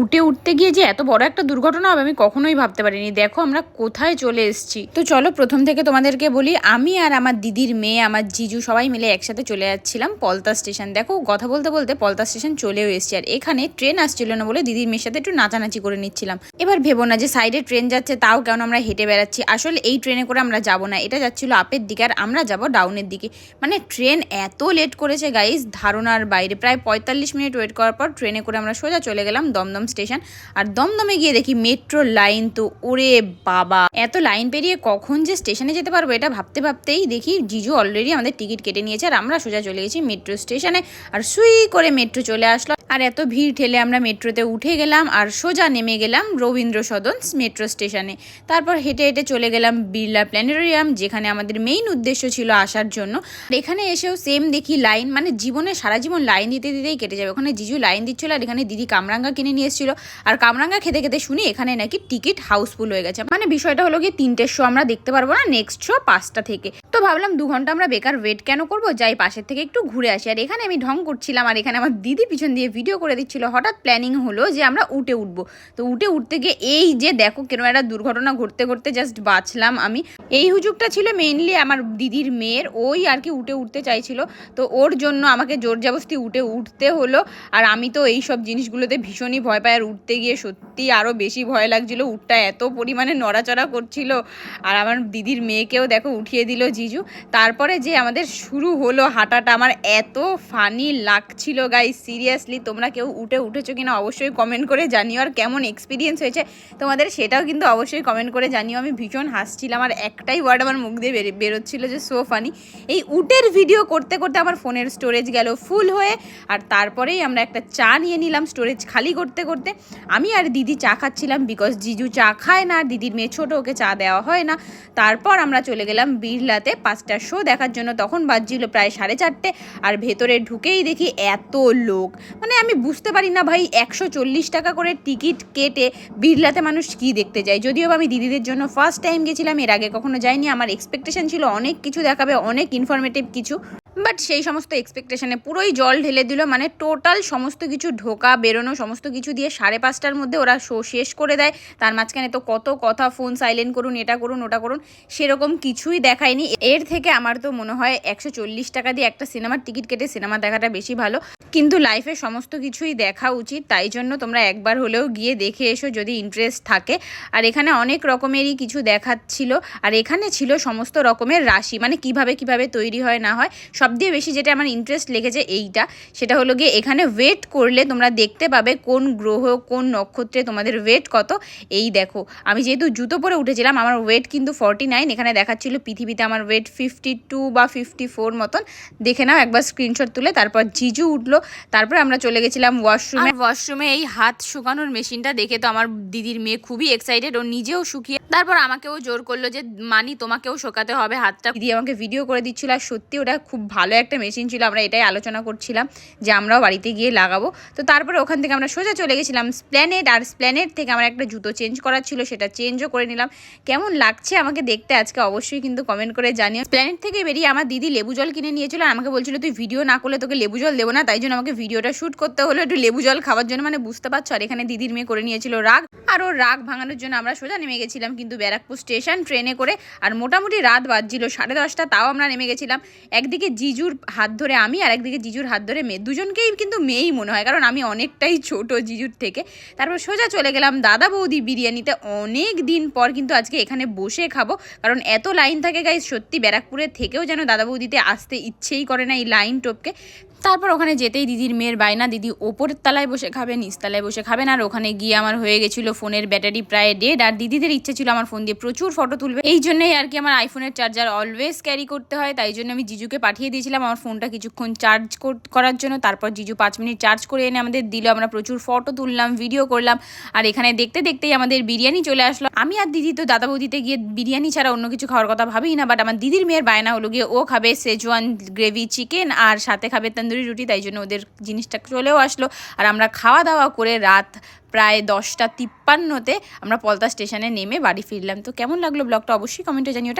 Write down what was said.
উঠে উঠতে গিয়ে যে এত বড় একটা দুর্ঘটনা হবে আমি কখনোই ভাবতে পারিনি। দেখো আমরা কোথায় চলে এসেছি। তো চলো প্রথম থেকে তোমাদেরকে বলি, আমি আর আমার দিদির মেয়ে, আমার জিজু সবাই মিলে একসাথে চলে যাচ্ছিলাম পলতা স্টেশন। দেখো কথা বলতে বলতে পলতা স্টেশন চলেও এসেছি আর এখানে ট্রেন আসছিল না বলে দিদির মেয়ের সাথে একটু নাচানাচি করে নিচ্ছিলাম। এবার ভেবো না যে সাইডে ট্রেন যাচ্ছে, তাও কেন আমরা হেঁটে বেড়াচ্ছি। আসলে এই ট্রেনে করে আমরা যাব না, এটা যাচ্ছিল আপের দিকে আর আমরা যাব ডাউনের দিকে। মানে ট্রেন এত লেট করেছে গাইজ ধারণার বাইরে। প্রায় পঁয়তাল্লিশ মিনিট ওয়েট করার পর ট্রেনে করে আমরা সোজা চলে গেলাম দমদম স্টেশন। আর দমদমে গিয়ে দেখি মেট্রো লাইন, তো ওরে বাবা। এত লাইন পেরিয়ে কখন যে স্টেশনে যেতে পারব এটা ভাবতে ভাবতেই দেখি জিজু অলরেডি আমাদের টিকিট কেটে নিয়েছে আর আমরা সোজা চলে গেছি মেট্রো স্টেশনে। আর সুই করে মেট্রো চলে আসলো। আর এত ভিড় ঠেলে আমরা মেট্রোতে উঠে গেলাম আর সোজা নেমে গেলাম রবীন্দ্র সদন মেট্রো স্টেশনে। তারপর হেঁটে হেঁটে চলে গেলাম বিড়লা প্ল্যানেটোরিয়াম, যেখানে আমাদের মেইন উদ্দেশ্য ছিল আসার জন্য। এখানে এসেও সেম দেখি লাইন মানে জীবনে সারা জীবন লাইন দিতে দিতেই কেটে যাবে। ওখানে জিজু লাইন দিচ্ছিল আর এখানে দিদি কামরাঙ্গা কিনে নিয়ে এসেছিল। আর কামরাঙ্গা খেতে খেতে শুনি এখানে নাকি টিকিট হাউসফুল হয়ে গেছে। মানে বিষয়টা হলো কি, তিনটের শো আমরা দেখতে পারব না নেক্সট শো পাঁচটা থেকে। তো ভাবলাম দু ঘণ্টা আমরা বেকার ওয়েট কেন করব? যাই পাশের থেকে একটু ঘুরে আসি। আর এখানে আমি ঢং করছিলাম, আর এখানে আমার দিদি পিছন দিয়ে ভিডিও করে দিচ্ছিল। হঠাৎ প্ল্যানিং হলো যে আমরা উঠে উঠবো। তো উঠে উঠতে গিয়ে এই যে দেখো কেন একটা দুর্ঘটনা ঘটতে ঘটতে জাস্ট বাঁচলাম আমি। এই হুজুগটা ছিল মেইনলি আমার দিদির মেয়ের, ওই আর কি উঠে উঠতে চাইছিল। তো ওর জন্য আমাকে জোর জবস্তি উঠে উঠতে হলো। আর আমি তো এই সব জিনিসগুলোতে ভীষণই ভয় পাই আর উঠতে গিয়ে সত্যি আরও বেশি ভয় লাগছিল। উঠটা এত পরিমাণে নড়াচড়া করছিল। আর আমার দিদির মেয়েকেও দেখো উঠিয়ে দিল জিজু। তারপরে যে আমাদের শুরু হলো হাঁটাটা, আমার এত ফানি লাগছিল গাই সিরিয়াসলি তোমরা কেউ উঠে উঠেছো কিনা অবশ্যই কমেন্ট করে জানিও। আর কেমন এক্সপিরিয়েন্স হয়েছে তোমাদের সেটাও কিন্তু অবশ্যই কমেন্ট করে জানিও। আমি ভীষণ হাসছিলাম, আর একটাই ওয়ার্ড আমার মুখ দিয়ে বেরো- বেরোচ্ছিল যে সো ফানি এই উটের ভিডিও করতে করতে আমার ফোনের স্টোরেজ গেল ফুল হয়ে। আর তারপরেই আমরা একটা চা নিয়ে নিলাম স্টোরেজ খালি করতে করতে। আমি আর দিদি চা খাচ্ছিলাম বিকজ জিজু চা খায় না আর দিদির মেয়ে ছোটো, ওকে চা দেওয়া হয় না। তারপর আমরা চলে গেলাম বিড়লাতে পাঁচটা শো দেখার জন্য। তখন বাজছিল প্রায় সাড়ে চারটে আর ভেতরে ঢুকেই দেখি এত লোক। মানে আমি বুঝতে পারি না ভাই, একশো চল্লিশ টাকা করে টিকিট কেটে বিড়লাতে মানুষ কি দেখতে যায়। যদিও আমি দিদিদের জন্য ফার্স্ট টাইম গেছিলাম, এর আগে কখনো যাইনি। আমার এক্সপেকটেশন ছিল অনেক কিছু দেখাবে, অনেক ইনফরমেটিভ কিছু। বাট সেই সমস্ত এক্সপেকটেশনে পুরোই জল ঢেলে দিল। মানে টোটাল সমস্ত কিছু ঢোকা, বেরোনো, সমস্ত কিছু দিয়ে সাড়ে পাঁচটার মধ্যে ওরা শো শেষ করে দেয়। তার মাঝখানে তো কত কথা ফোন সাইলেন্ট করুন, এটা করুন, ওটা করুন, সেরকম কিছুই দেখায়নি। এর থেকে আমার তো মনে হয় একশো চল্লিশ টাকা দিয়ে একটা সিনেমার টিকিট কেটে সিনেমা দেখাটা বেশি ভালো। কিন্তু লাইফে সমস্ত কিছুই দেখা উচিত, তাই জন্য তোমরা একবার হলেও গিয়ে দেখে এসো যদি ইন্টারেস্ট থাকে। আর এখানে অনেক রকমেরই কিছু দেখাচ্ছিল। আর এখানে ছিল সমস্ত রকমের রাশি মানে কীভাবে কীভাবে তৈরি হয় না হয়, সব দিয়ে বেশি যেটা আমার ইন্টারেস্ট লেগেছে এইটা সেটা হলো গিয়ে এখানে ওয়েট করলে তোমরা দেখতে পাবে কোন গ্রহ কোন নক্ষত্রে তোমাদের ওয়েট কত। এই দেখো আমি যেহেতু জুতো পরে উঠেছিলাম আমার ওয়েট কিন্তু ফর্টি নাইন এখানে দেখাচ্ছিল পৃথিবীতে আমার ওয়েট ফিফটি টু বা ফিফটি ফোর মতন। দেখে নাও একবার স্ক্রিনশট তুলে তারপর জিজু উঠল তারপর আমরা চলে গেছিলাম ওয়াশরুমে ওয়াশরুমে এই হাত শুকানোর মেশিনটা দেখে তো আমার দিদির মেয়ে খুবই এক্সাইটেড ও নিজেও শুকিয়ে তারপর আমাকেও জোর করল যে মানি তোমাকেও শোকাতে হবে হাতটা। দিদি আমাকে ভিডিও করে দিচ্ছিল আর সত্যি ওটা খুব ভালো একটা মেশিন ছিল, আমরা এটাই আলোচনা করছিলাম যে আমরাও বাড়িতে গিয়ে লাগাবো। তো তারপরে ওখান থেকে আমরা সোজা চলে গেছিলাম স্প্ল্যানেট আর স্প্ল্যানেট থেকে আমার একটা জুতো চেঞ্জ করার ছিল, সেটা চেঞ্জও করে নিলাম। কেমন লাগছে আমাকে দেখতে আজকে অবশ্যই কিন্তু কমেন্ট করে জানিও। প্ল্যানেট থেকে বেরিয়ে আমার দিদি লেবু জল কিনে নিয়েছিল, আর আমাকে বলছিল, তুই ভিডিও না করলে তোকে লেবু জল দেবো না, তাই জন্য আমাকে ভিডিওটা শ্যুট করতে হলো। একটু লেবু জল খাওয়ার জন্য মানে বুঝতে পারছ? আর এখানে দিদির মেয়ে করে নিয়েছিল রাগ, আর ওর রাগ ভাঙানোর জন্য আমরা সোজা নেমে গেছিলাম কিন্তু ব্যারাকপুর স্টেশন ট্রেনে করে, আর মোটামুটি রাত বাজছিল সাড়ে দশটা, তাও আমরা নেমে গেছিলাম। একদিকে জিজুর হাত ধরে আমি আর একদিকে জিজুর হাত ধরে মেয়ে, দুজনকেই কিন্তু মেয়েই মনে হয়, কারণ আমি অনেকটাই ছোট জিজুর থেকে। তারপর সোজা চলে গেলাম দাদা বৌদি বিরিয়ানিতে। অনেক দিন পর কিন্তু আজকে এখানে বসে খাব, কারণ এত লাইন থাকে গাইজ সত্যি ব্যারাকপুরের থেকেও যেন দাদা বৌদিতে আসতে ইচ্ছেই করে না এই লাইন টপকে। তারপর ওখানে যেতেই দিদির মেয়ের বায়না, দিদি ওপরের তলায় বসে খাবে নিচতলায় বসে খাবেন আর ওখানে গিয়ে আমার হয়ে গেছিল ফোনের ব্যাটারি প্রায় ডেড আর দিদিদের ইচ্ছে ছিল আমার ফোন দিয়ে প্রচুর ফটো তুলবে। এই জন্যই আর কি আমার আইফোনের চার্জার অলওয়েজ ক্যারি করতে হয়। তাই জন্য আমি জিজুকে পাঠিয়ে দিয়েছিলাম আমার ফোনটা কিছুক্ষণ চার্জ করার জন্য। তারপর জিজু পাঁচ মিনিট চার্জ করে এনে আমাদের দিল। আমরা প্রচুর ফটো তুললাম ভিডিও করলাম। আর এখানে দেখতে দেখতেই আমাদের বিরিয়ানি চলে আসলো। আমি আর দিদি তো দাদা বৌদিতে গিয়ে বিরিয়ানি ছাড়া অন্য কিছু খাওয়ার কথা ভাবি না বাট আমার দিদির মেয়ের বায়না হলো গিয়ে ও খাবে সেজওয়ান গ্রেভি চিকেন আর সাথে খাবে তন্দুরি রুটি, তাই জন্য ওদের জিনিসটা চলেও আসলো। আর আমরা খাওয়া দাওয়া করে রাত প্রায় দশটা তিপ্পান্নতে আমরা পলতা স্টেশনে নেমে বাড়ি ফিরলাম। তো কেমন লাগল ব্লগটা অবশ্যই কমেন্টে জানিও।